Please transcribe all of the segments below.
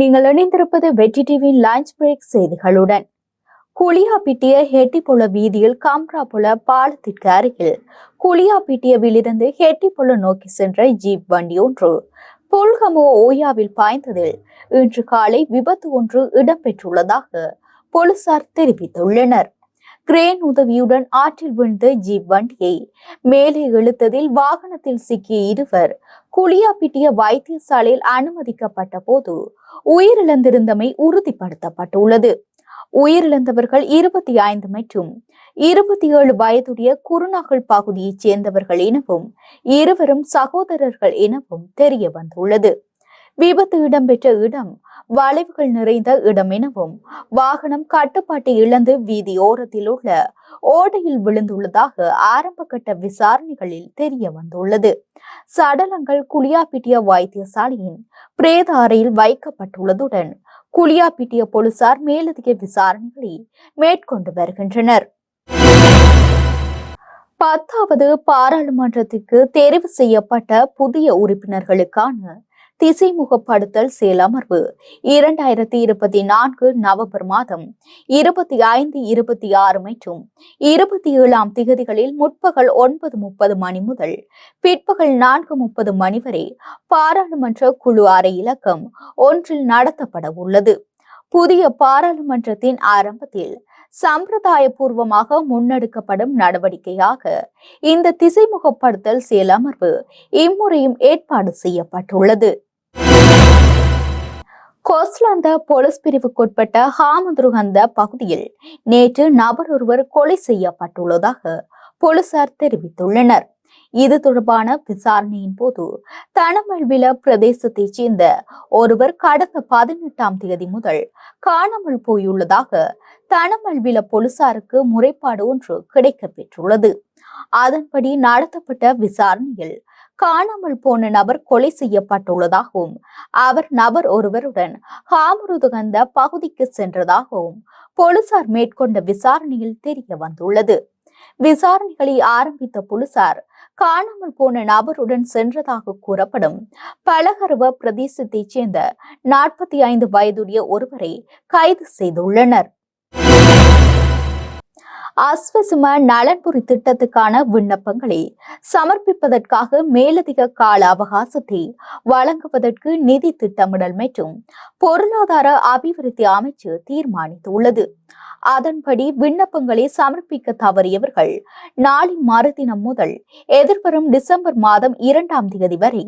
நீங்கள் இணைந்திருப்பது வெற்றி டிவியின் லஞ்ச் பிரேக் செய்திகளுடன். குளியாப்பிட்டிய ஹெட்டிப்புல வீதியில் காம்ராபுல பாலத்திற்கு அருகில் குளியாப்பிட்டியவிலிருந்து ஹெட்டிப்புல நோக்கி சென்ற ஜீப் வண்டி ஒன்று பொல்கமோ ஓயாவில் பாய்ந்ததில் இன்று காலை விபத்து ஒன்று இடம்பெற்றுள்ளதாக போலீசார் தெரிவித்துள்ளனர். கிரேன் உதவியுடன் ஆற்றில் விழுந்த ஜீப் வண்டியை மேலே இழுத்ததில் வாகனத்தில் சிக்கிய இருவர் குளியாப்பிட்டிய வைத்தியசாலையில் அனுமதிக்கப்பட்ட போது உயிரிழந்திருந்தமை உறுதிப்படுத்தப்பட்டுள்ளது. உயிரிழந்தவர்கள் இருபத்தி ஐந்து மற்றும் இருபத்தி ஏழு வயதுடைய குருநகல் பகுதியைச் சேர்ந்தவர்கள் எனவும் இருவரும் சகோதரர்கள் எனவும் தெரிய வந்துள்ளது. விபத்து இடம்பெற்ற இடம் வளைவுகள் நிறைந்த இடம் எனவும் வாகனம் கட்டுப்பாட்டை இழந்து வீதி ஓரத்தில் உள்ள ஓடையில் விழுந்துள்ளதாக ஆரம்ப கட்ட விசாரணைகளில் தெரிய வந்துள்ளது. சடலங்கள் குளியாப்பிட்டிய வைத்தியசாலையின் பிரேத அறையில் வைக்கப்பட்டுள்ளதுடன் குளியாப்பிட்டிய போலீசார் மேலதிக விசாரணைகளை மேற்கொண்டு வருகின்றனர். பத்தாவது பாராளுமன்றத்திற்கு தெரிவு செய்யப்பட்ட புதிய உறுப்பினர்களுக்கான திசைமுகப்படுத்தல் செயலமர்வு இரண்டாயிரத்தி இருபத்தி நான்கு நவம்பர் மாதம் இருபத்தி ஐந்து இருபத்தி ஆறு மற்றும் இருபத்தி ஏழாம் திகதிகளில் முற்பகல் ஒன்பது முப்பது மணி முதல் பிற்பகல் நான்கு முப்பது மணி வரை பாராளுமன்ற குழு அறை இலக்கம் ஒன்றில் நடத்தப்பட உள்ளது. புதிய பாராளுமன்றத்தின் ஆரம்பத்தில் சம்பிரதாயபூர்வமாக முன்னெடுக்கப்படும் நடவடிக்கையாக இந்த திசைமுகப்படுத்தல் செயலமர்வு இம்முறையும் ஏற்பாடு செய்யப்பட்டுள்ளது. கோஸ்லாந்த போலீஸ் பிரிவுக்குட்பட்ட ஹாமதுருகந்த பகுதியில் நேற்று நபர் ஒருவர் கொலை செய்யப்பட்டுள்ளதாக போலீசார் தெரிவித்துள்ளனர். இது தொடர்பான விசாரணையின் போது தனமல்வில பிரதேசத்தைச் சேர்ந்த ஒருவர் கடந்த பதினெட்டாம் தேதி முதல் காணாமல் போயுள்ளதாக தனமல்வில போலீசாருக்கு முறைப்பாடு ஒன்று கிடைக்கப்பெற்றுள்ளது. அதன்படி நடத்தப்பட்ட விசாரணையில் காணாமல் போன நபர் கொலை செய்யப்பட்டுள்ளதாகவும் அவர் நபர் ஒருவருடன் ஹாமருதுகந்த பகுதிக்கு சென்றதாகவும் போலீசார் மேற்கொண்ட விசாரணையில் தெரிய வந்துள்ளது. விசாரணைகளை ஆரம்பித்த போலீசார் காணாமல் போன நபருடன் சென்றதாக கூறப்படும் பலகருவ பிரதேசத்தைச் சேர்ந்த நாற்பத்தி ஐந்து வயதுடைய ஒருவரை கைது செய்துள்ளனர். அஸ்வசும நலன்புரி திட்டத்துக்கான விண்ணப்பங்களை சமர்ப்பிப்பதற்காக மேலதிக கால அவகாசத்தை வழங்குவதற்கு நிதி திட்டமிடல் மற்றும் பொருளாதார அபிவிருத்தி அமைச்சு தீர்மானித்துள்ளது. அதன்படி விண்ணப்பங்களை சமர்ப்பிக்க தவறியவர்கள் நாளை மறுதினம் முதல் எதிர்வரும் டிசம்பர் மாதம் இரண்டாம் தேதி வரை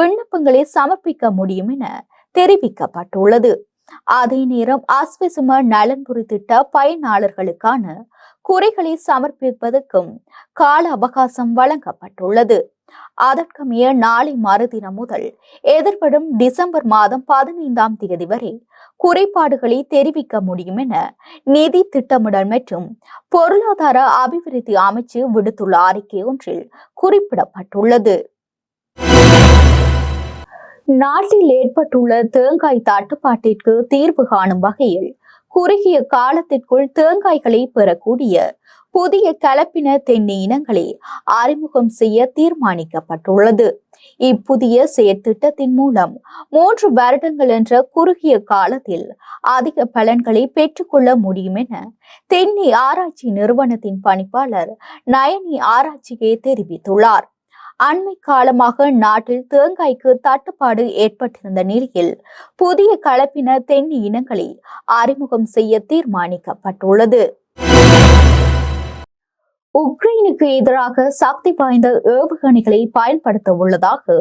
விண்ணப்பங்களை சமர்ப்பிக்க முடியும் என தெரிவிக்கப்பட்டுள்ளது. அதே நேரம் அஸ்வசும நலன்புரி திட்ட பயனாளர்களுக்கான குறைகளை சமர்ப்பிப்பதற்கும் கால அவகாசம் வழங்கப்பட்டுள்ளது. அதற்கமைய நாளை மறுதினம் முதல் எதிர்வரும் டிசம்பர் மாதம் பதினைந்தாம் தேதி வரை குறைபாடுகளை தெரிவிக்க முடியும் என நிதி திட்டமிடல் மற்றும் பொருளாதார அபிவிருத்தி அமைச்சு விடுத்துள்ள அறிக்கை ஒன்றில் குறிப்பிடப்பட்டுள்ளது. நாட்டில் ஏற்பட்டுள்ள தேங்காய் தட்டுப்பாட்டிற்கு தீர்வு காணும் வகையில் குறுகிய காலத்திற்குள் தேங்காய்களை பெறக்கூடிய புதிய கலப்பின தென்னை இனங்களை அறிமுகம் செய்ய தீர்மானிக்கப்பட்டுள்ளது. இப்புதிய செயற்திட்டத்தின் மூலம் மூன்று வருடங்கள் என்ற குறுகிய காலத்தில் அதிக பலன்களை பெற்றுக்கொள்ள முடியும் என தென்னை ஆராய்ச்சி நிறுவனத்தின் பணிப்பாளர் நயனி ஆராய்ச்சியை தெரிவித்துள்ளார். அண்மை காலமாக நாட்டில் தேங்காய்க்கு தட்டுப்பாடு ஏற்பட்டிருந்த நிலையில் புதிய கலப்பின தென் இனங்களை அறிமுகம் செய்ய தீர்மானிக்கப்பட்டுள்ளது. உக்ரைனுக்கு எதிராக சக்தி வாய்ந்த ஏவுகணைகளை பயன்படுத்த உள்ளதாக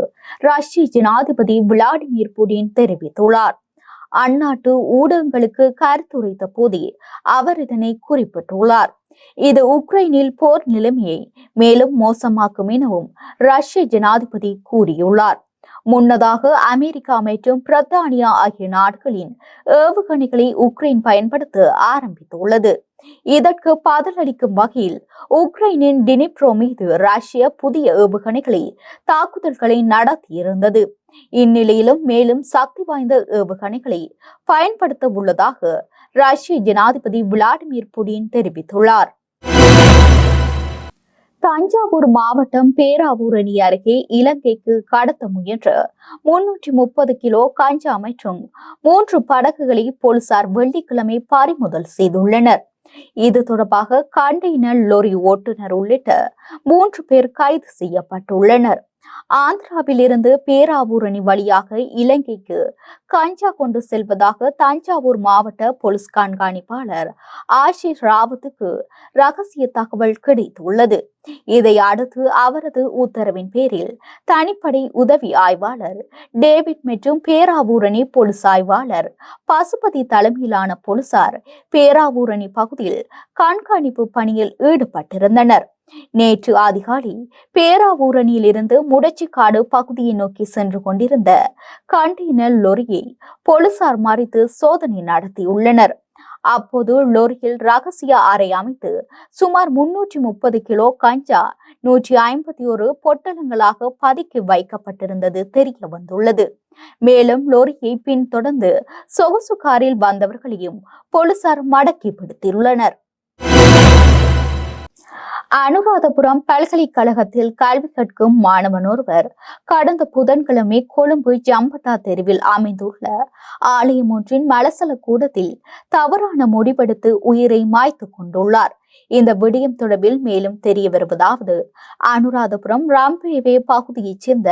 ரஷ்ய ஜனாதிபதி விளாடிமிர் புடின் தெரிவித்துள்ளார். அந்நாட்டு ஊடகங்களுக்கு கருத்துரைத்த போதே அவர் இதனை குறிப்பிட்டுள்ளார். இது உக்ரைனில் போர் நிலைமையை மேலும் மோசமாக்கும் எனவும் ரஷ்ய ஜனாதிபதி கூறியுள்ளார். முன்னதாக அமெரிக்கா மற்றும் பிரித்தானியா ஆகிய நாடுகளின் ஏவுகணைகளை உக்ரைன் பயன்படுத்த ஆரம்பித்துள்ளது. இதற்கு பதிலளிக்கும் வகையில் உக்ரைனின் டினிப்ரோ மீது ரஷ்ய புதிய ஏவுகணைகளை தாக்குதல்களை நடத்தியிருந்தது. இந்நிலையிலும் மேலும் சக்தி வாய்ந்த ஏவுகணைகளை பயன்படுத்த உள்ளதாக ரஷ்ய ஜனாதிபதி விளாடிமிர் புடின் தெரிவித்துள்ளார். தஞ்சாவூர் மாவட்டம் பேராவூரணி அருகே இலங்கைக்கு கடத்த முயன்ற முன்னூற்றி முப்பது கிலோ கஞ்சா மற்றும் மூன்று படகுகளை போலீசார் வெள்ளிக்கிழமை பறிமுதல் செய்துள்ளனர். இது தொடர்பாக கண்டெய்னர் லொரி ஓட்டுநர் உள்ளிட்ட மூன்று பேர் கைது செய்யப்பட்டுள்ளனர். ஆந்திராவில் இருந்து பேராவூரணி வழியாக இலங்கைக்கு கஞ்சா கொண்டு செல்வதாக தஞ்சாவூர் மாவட்ட போலீஸ் கண்காணிப்பாளர் ஆஷிஷ் ராவத்துக்கு ரகசிய தகவல் கிடைத்துள்ளது. இதை அடுத்து அவரது உத்தரவின் பேரில் தனிப்படை உதவி ஆய்வாளர் டேவிட் மற்றும் பேராவூரணி போலீஸ் ஆய்வாளர் பசுபதி தலைமையிலான போலீசார் பேராவூரணி பகுதியில் கண்காணிப்பு பணியில் ஈடுபட்டிருந்தனர். நேற்று அதிகாலை பேராவூரணியில் இருந்து முடச்சிக்காடு பகுதியை நோக்கி சென்று கொண்டிருந்த கண்டெய்னர் லொரியை போலீசார் மறித்து சோதனை நடத்தியுள்ளனர். அப்போது லோரியில் ரகசிய அறை அமைத்து சுமார் முன்னூற்றி முப்பது கிலோ கஞ்சா நூற்றி ஐம்பத்தி ஒரு பொட்டலங்களாக பதுக்கி வைக்கப்பட்டிருந்தது தெரிய வந்துள்ளது. மேலும் லோரியை பின்தொடர்ந்து சொகுசு காரில் வந்தவர்களையும் போலீசார் மடக்கி பிடித்துள்ளனர். அனுராதபுரம் பல்கலைக்கழகத்தில் கல்வி கற்கும் மாணவன் ஒருவர் கடந்த புதன்கிழமை கொழும்பு ஜம்பட்டா தெருவில் அமைந்துள்ள ஆலயம் ஒன்றின் மலசல கூடத்தில் தவறான முடிவெடுத்து உயிரை மாய்த்து கொண்டுள்ளார். இந்த விடயம் தொடர்பில் மேலும் தெரிய வருவதாவது அனுராதபுரம் ராம்பேவே பகுதியைச் சேர்ந்த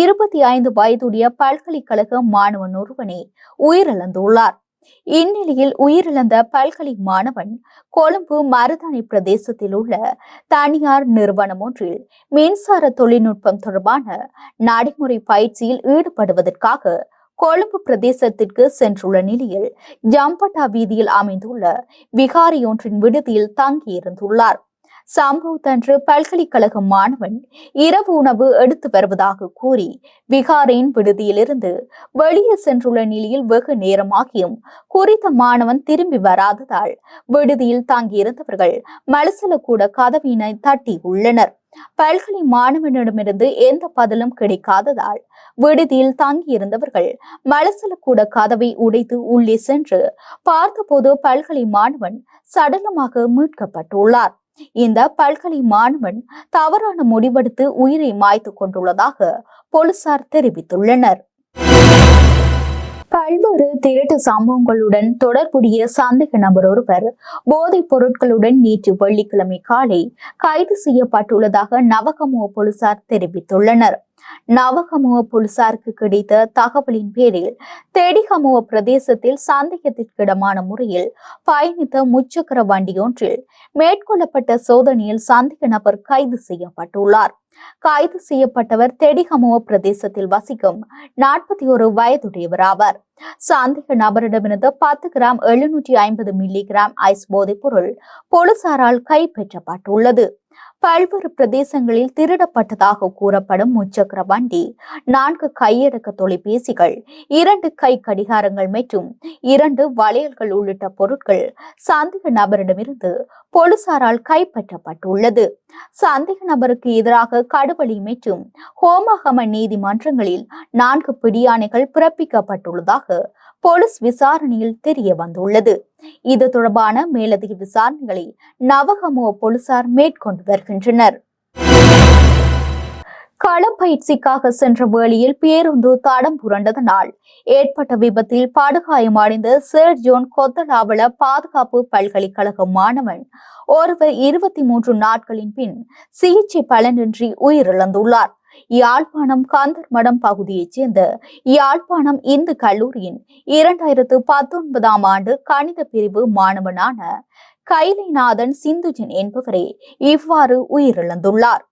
இருபத்தி ஐந்து வயதுடைய பல்கலைக்கழக மாணவன் ஒருவனே உயிரிழந்துள்ளார். இந்நிலையில் உயிரிழந்த பல்கலை மாணவன் கொழும்பு மருதாணி பிரதேசத்தில் உள்ள தனியார் நிறுவனம் ஒன்றில் மின்சார தொழில்நுட்பம் தொடர்பான நடைமுறை பயிற்சியில் ஈடுபடுவதற்காக கொழும்பு பிரதேசத்திற்கு சென்றுள்ள நிலையில் ஜம்பட்டா வீதியில் அமைந்துள்ள விகாரி ஒன்றின் விடுதியில் தங்கியிருந்துள்ளார். சம்பவத்தன்று பல்கலைக்கழக மாணவன் இரவு உணவு எடுத்து வருவதாக கூறி விகாரின் விடுதியிலிருந்து வெளியே சென்றுள்ள நிலையில் வெகு நேரமாகியும் குறித்த மாணவன் திரும்பி வராததால் விடுதியில் தங்கியிருந்தவர்கள் மலசல கூட கதவினை தட்டி உள்ளனர். பல்கலை மாணவனிடமிருந்து எந்த பதிலும் கிடைக்காததால் விடுதியில் தங்கியிருந்தவர்கள் மலசல கூட கதவை உடைத்து உள்ளே சென்று பார்த்தபோது பல்கலை மாணவன் சடலமாக மீட்கப்பட்டுள்ளார். இந்த பல்கலை மாணவன் தவறான முடிவெடுத்து உயிரை மாய்த்து கொண்டுள்ளதாக போலீசார் தெரிவித்துள்ளனர். பல்வேறு திருட்டு சம்பவங்களுடன் தொடர்புடைய சந்தேக நபர் ஒருவர் போதைப் பொருட்களுடன் நேற்று வெள்ளிக்கிழமை காலை கைது செய்யப்பட்டுள்ளதாக நவகமுவ போலீசார் தெரிவித்துள்ளனர். நவகமுக போலீசாருக்கு கிடைத்த தகவலின் பேரில் தெடிகமுவ பிரதேசத்தில் சந்தேகத்திற்கிடமான முறையில் பயணித்த முச்சக்கர வண்டியொன்றில் மேற்கொள்ளப்பட்ட சோதனையில் சந்தேக நபர் கைது செய்யப்பட்டுள்ளார். கைது செய்யப்பட்டவர் தெடிகமுவ பிரதேசத்தில் வசிக்கும் நாற்பத்தி ஒரு வயதுடையவர் ஆவார். சந்தேக நபரிடமிருந்து பத்து கிராம் எழுநூற்றி ஐம்பது மில்லி கிராம் ஐஸ் போதைப் பொருள் போலீசாரால் கைப்பற்றப்பட்டுள்ளது. பல்வேறு பிரதேசங்களில் திருடப்பட்டதாக கூறப்படும் முச்சக்கர வண்டி நான்கு கையடக்க தொலைபேசிகள் இரண்டு கை கடிகாரங்கள் மற்றும் இரண்டு வளையல்கள் உள்ளிட்ட பொருட்கள் சந்தேக நபரிடமிருந்து போலீசாரால் கைப்பற்றப்பட்டுள்ளது. சந்தேக நபருக்கு எதிராக கடுவழி மற்றும் ஹோமகம நீதிமன்றங்களில் நான்கு பிடியாணைகள் பிறப்பிக்கப்பட்டுள்ளதாக போலீஸ் விசாரணையில் தெரிய வந்துள்ளது. இது தொடர்பான மேலதிக விசாரணைகளை நவகமோ போலீசார் மேற்கொண்டு வருகின்றனர். களப்பயிற்சிக்காக சென்ற வேளையில் பேருந்து தடம் புரண்டதனால் ஏற்பட்ட விபத்தில் படுகாயமடைந்த சேர் ஜோன் கொத்தலாவள பாதுகாப்பு பல்கலைக்கழக மாணவன் ஒருவர் இருபத்தி மூன்று நாட்களின் பின் சிகிச்சை பலனின்றி உயிரிழந்துள்ளார். யாழ்ப்பாணம் காந்தர்மடம் பகுதியைச் சேர்ந்த யாழ்ப்பாணம் இந்து கல்லூரியின் இரண்டாயிரத்து பத்தொன்பதாம் ஆண்டு கணித பிரிவு மாணவனான கைலைநாதன் சிந்துஜன் என்பவரே இவ்வாறு உயிரிழந்துள்ளார்.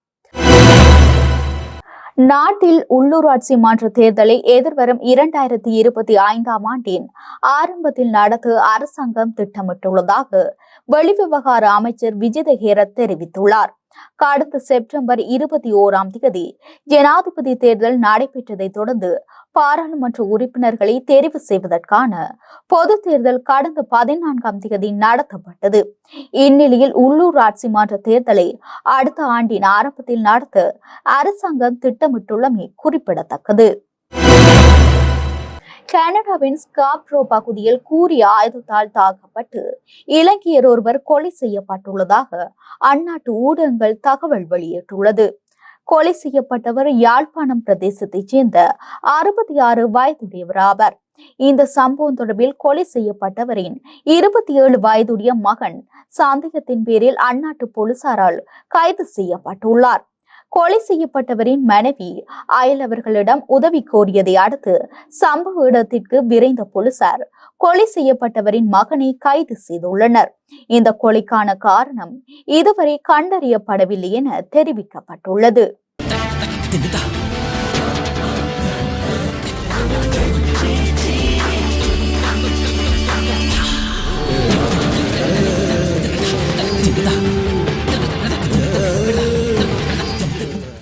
நாட்டில் உள்ளூராட்சி மன்ற தேர்தலை எதிர்வரும் இரண்டாயிரத்தி இருபத்தி ஐந்தாம் ஆண்டின் ஆரம்பத்தில் நடத்த அரசாங்கம் திட்டமிட்டுள்ளதாக வெளிவிவகார அமைச்சர் விஜித தெரிவித்துள்ளார். கடந்த செப்டம்பர் இருபத்தி ஓராம் தேதி ஜனாதிபதி தேர்தல் நடைபெற்றதை தொடர்ந்து பாராளுமன்ற உறுப்பினர்களை தெரிவு செய்வதற்கான பொது தேர்தல் கடந்த பதினான்காம் தேதி நடத்தப்பட்டது. இந்நிலையில் உள்ளூராட்சி மன்ற தேர்தலை அடுத்த ஆண்டின் ஆரம்பத்தில் நடத்த அரசாங்கம் திட்டமிட்டுள்ளமை குறிப்பிடத்தக்கது. கனடாவின் ஸ்காப்ரோ பகுதியில் கூறிய ஆயுதத்தால் தாக்கப்பட்டு இலங்கையர் ஒருவர் கொலை செய்யப்பட்டுள்ளதாக அந்நாட்டு ஊடகங்கள் தகவல் வெளியிட்டுள்ளது. கொலை செய்யப்பட்டவர் யாழ்ப்பாணம் பிரதேசத்தைச் சேர்ந்த அறுபத்தி ஆறு வயதுடையவர் ஆவார். இந்த சம்பவம் தொடர்பில் கொலை செய்யப்பட்டவரின் இருபத்தி ஏழு வயதுடைய மகன் சந்தேகத்தின் பேரில் அந்நாட்டு போலீசாரால் கைது செய்யப்பட்டுள்ளார். கொலை செய்யப்பட்டவரின் மனைவி அயலவர்களிடம் உதவி கோரியதை அடுத்து சம்பவ இடத்திற்கு விரைந்த போலீசார் கொலை செய்யப்பட்டவரின் மகனை கைது செய்துள்ளனர். இந்த கொலைக்கான காரணம் இதுவரை கண்டறியப்படவில்லை என தெரிவிக்கப்பட்டுள்ளது.